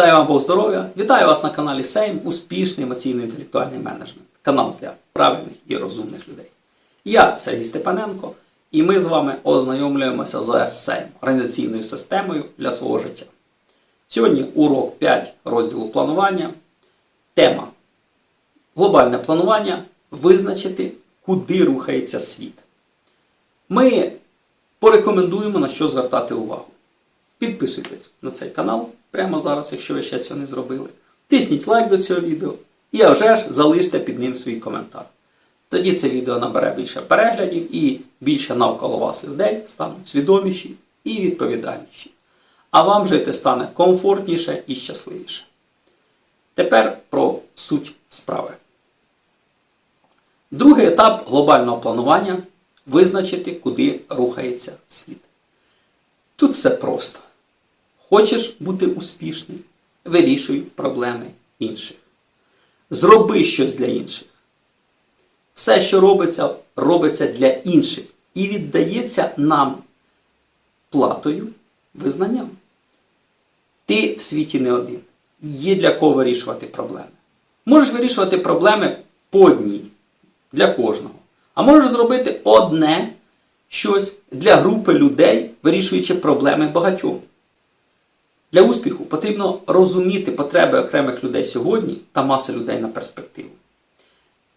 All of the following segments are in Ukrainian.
Дай вам Бог здоров'я! Вітаю вас на каналі Сейм Успішний емоційно-інтелектуальний менеджмент. Канал для правильних і розумних людей. Я Сергій Степаненко, і ми з вами ознайомлюємося з Сейм організаційною системою для свого життя. Сьогодні урок 5 розділу планування. Тема глобальне планування визначити, куди рухається світ. Ми порекомендуємо на що звертати увагу. Підписуйтесь на цей канал прямо зараз, якщо ви ще цього не зробили. Тисніть лайк до цього відео і вже ж залиште під ним свій коментар. Тоді це відео набере більше переглядів і більше навколо вас людей стануть свідоміші і відповідальніші. А вам жити стане комфортніше і щасливіше. Тепер про суть справи. Другий етап глобального планування визначити, куди рухається світ. Тут все просто. Хочеш бути успішним, вирішуй проблеми інших. Зроби щось для інших. Все, що робиться, робиться для інших і віддається нам платою, визнанням. Ти в світі не один. Є для кого вирішувати проблеми. Можеш вирішувати проблеми по одній для кожного. А можеш зробити одне щось для групи людей, вирішуючи проблеми багатьох. Для успіху потрібно розуміти потреби окремих людей сьогодні та маси людей на перспективу.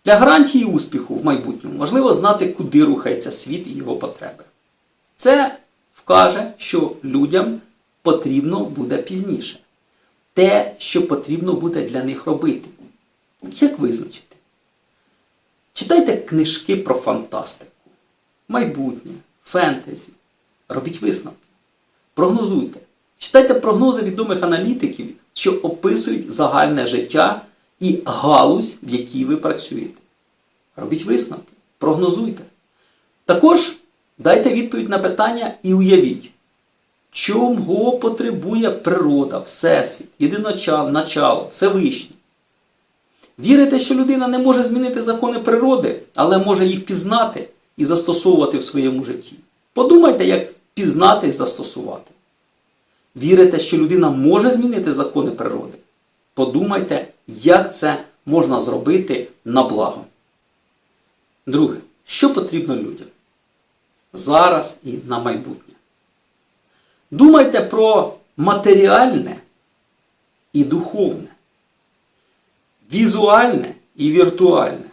Для гарантії успіху в майбутньому важливо знати, куди рухається світ і його потреби. Це вкаже, що людям потрібно буде пізніше. Те, що потрібно буде для них робити. Як визначити? Читайте книжки про фантастику, майбутнє, фентезі. Робіть висновки. Прогнозуйте. Читайте прогнози відомих аналітиків, що описують загальне життя і галузь, в якій ви працюєте. Робіть висновки, прогнозуйте. Також дайте відповідь на питання і уявіть, чого потребує природа, Всесвіт, єдиначал, начало, Всевишній. Вірите, що людина не може змінити закони природи, але може їх пізнати і застосовувати в своєму житті. Подумайте, як пізнати і застосувати. Вірите, що людина може змінити закони природи? Подумайте, як це можна зробити на благо. Друге, що потрібно людям? Зараз і на майбутнє. Думайте про матеріальне і духовне, візуальне і віртуальне,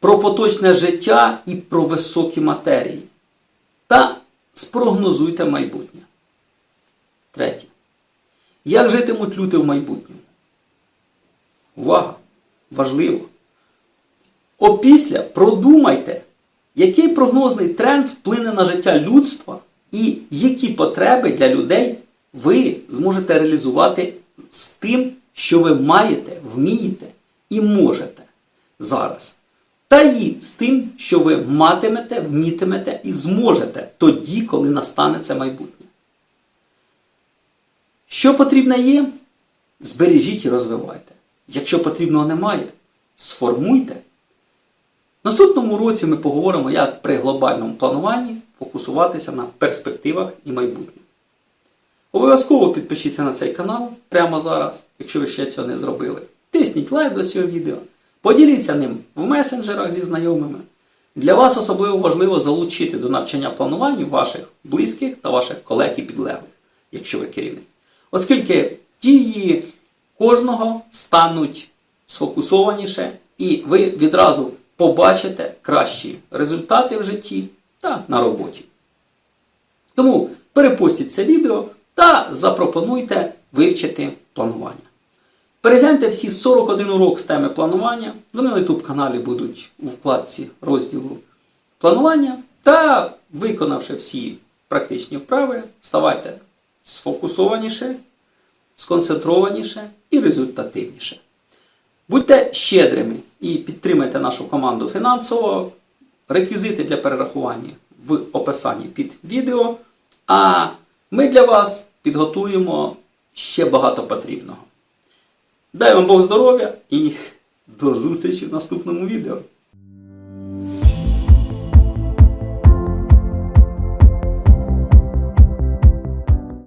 про поточне життя і про високі матерії. Та спрогнозуйте майбутнє. Третє. Як житимуть люди в майбутньому? Увага! Важливо! Опісля продумайте, який прогнозний тренд вплине на життя людства і які потреби для людей ви зможете реалізувати з тим, що ви маєте, вмієте і можете зараз. Та і з тим, що ви матимете, вмітимете і зможете тоді, коли настане це майбутнє. Що потрібно є, збережіть і розвивайте. Якщо потрібного немає, сформуйте. В наступному році ми поговоримо, як при глобальному плануванні фокусуватися на перспективах і майбутньому. Обов'язково підпишіться на цей канал прямо зараз, якщо ви ще цього не зробили. Тисніть лайк до цього відео, поділіться ним в месенджерах зі знайомими. Для вас особливо важливо залучити до навчання плануванню ваших близьких та ваших колег і підлеглих, якщо ви керівник. Оскільки дії кожного стануть сфокусованіше, і ви відразу побачите кращі результати в житті та на роботі. Тому перепостіть це відео та запропонуйте вивчити планування. Перегляньте всі 41 урок з теми планування. Вони на YouTube каналі будуть у вкладці розділу планування. Та, виконавши всі практичні вправи, ставайте сфокусованіше, сконцентрованіше і результативніше. Будьте щедрими і підтримайте нашу команду фінансово. Реквізити для перерахування в описанні під відео. А ми для вас підготуємо ще багато потрібного. Дай вам Бог здоров'я і до зустрічі в наступному відео.